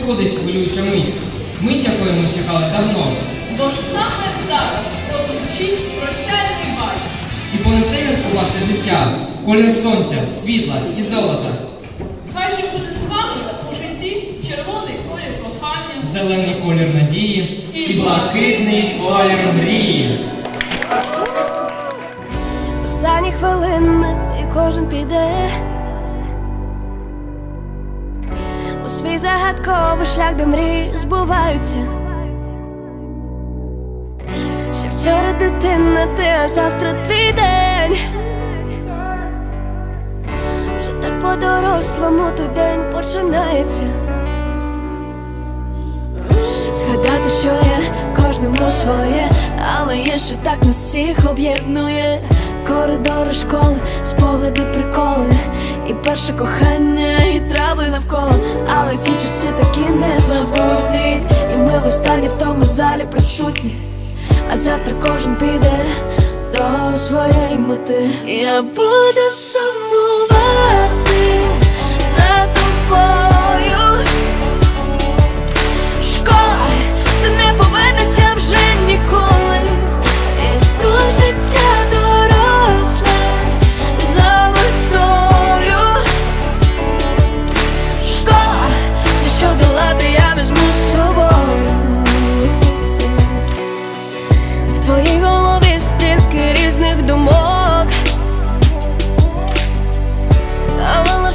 надходить хвилююча мить. Мить, якої ми чекали давно. Бо ж саме зараз прозвучить прощальний вальс. І понесе він у ваше життя колір сонця, світла і золота, Хай же буде з вами у житті червоний колір кохання. зелений колір надії і блакитний колір мрії. Останні хвилини і кожен піде свій загадковий шлях, де мрії збуваються. Ще вчора дитина, ти, а завтра твій день. Вже так по-дорослому той день починається. Згадати, що є кожному своє, але є, що так нас всіх об'єднує. Коридори школи, спогади, приколи, і перше кохання, навколо. Але ці часи такі незабутні. І ми в останні в тому залі присутні. А завтра кожен піде до своєї мети. Я буду сумувати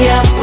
Yeah.